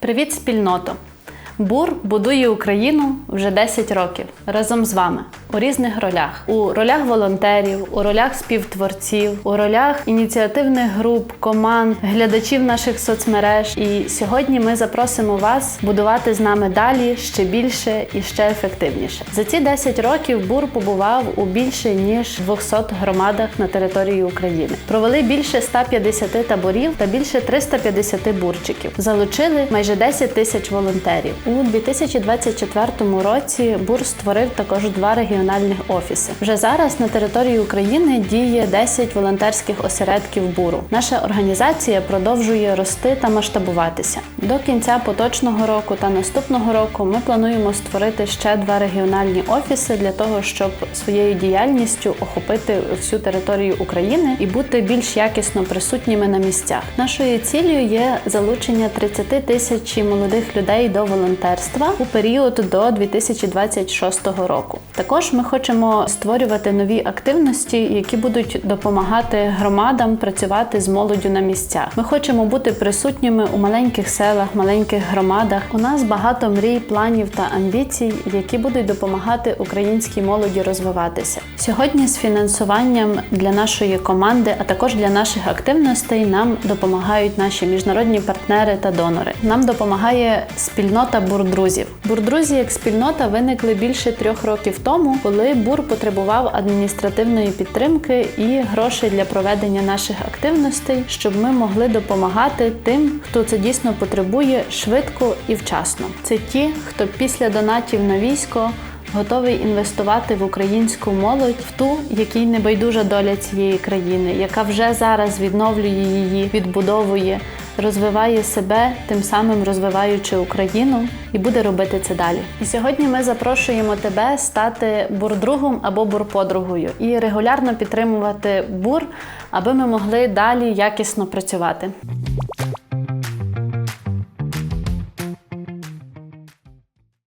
Привіт, спільното! Бур будує Україну вже 10 років разом з вами у різних ролях: у ролях волонтерів, у ролях співтворців, у ролях ініціативних груп, команд, глядачів наших соцмереж. І сьогодні ми запросимо вас будувати з нами далі ще більше і ще ефективніше. За ці 10 років бур побував у більше ніж 200 громадах на території України. Провели більше 150 таборів та більше 350 бурчиків. Залучили майже 10 тисяч волонтерів. У 2024 році бур створив також два регіональних офіси. Вже зараз на території України діє 10 волонтерських осередків буру. Наша організація продовжує рости та масштабуватися. До кінця поточного року та наступного року ми плануємо створити ще два регіональні офіси для того, щоб своєю діяльністю охопити всю територію України і бути більш якісно присутніми на місцях. Нашою цілею є залучення 30 тисяч молодих людей до волонтерства у період до 2026 року. Також ми хочемо створювати нові активності, які будуть допомагати громадам працювати з молоддю на місцях. Ми хочемо бути присутніми у маленьких селах, маленьких громадах. У нас багато мрій, планів та амбіцій, які будуть допомагати українській молоді розвиватися. Сьогодні з фінансуванням для нашої команди, а також для наших активностей, нам допомагають наші міжнародні партнери та донори. Нам допомагає спільнота бурдрузів. Бурдрузі як спільнота виникли більше трьох років тому, коли бур потребував адміністративної підтримки і грошей для проведення наших активностей, щоб ми могли допомагати тим, хто це дійсно потребує швидко і вчасно. Це ті, хто після донатів на військо. Готовий інвестувати в українську молодь, в ту, якій не байдужа доля цієї країни, яка вже зараз відновлює її, відбудовує, розвиває себе, тим самим розвиваючи Україну, і буде робити це далі. І сьогодні ми запрошуємо тебе стати бурдругом або бурподругою і регулярно підтримувати бур, аби ми могли далі якісно працювати.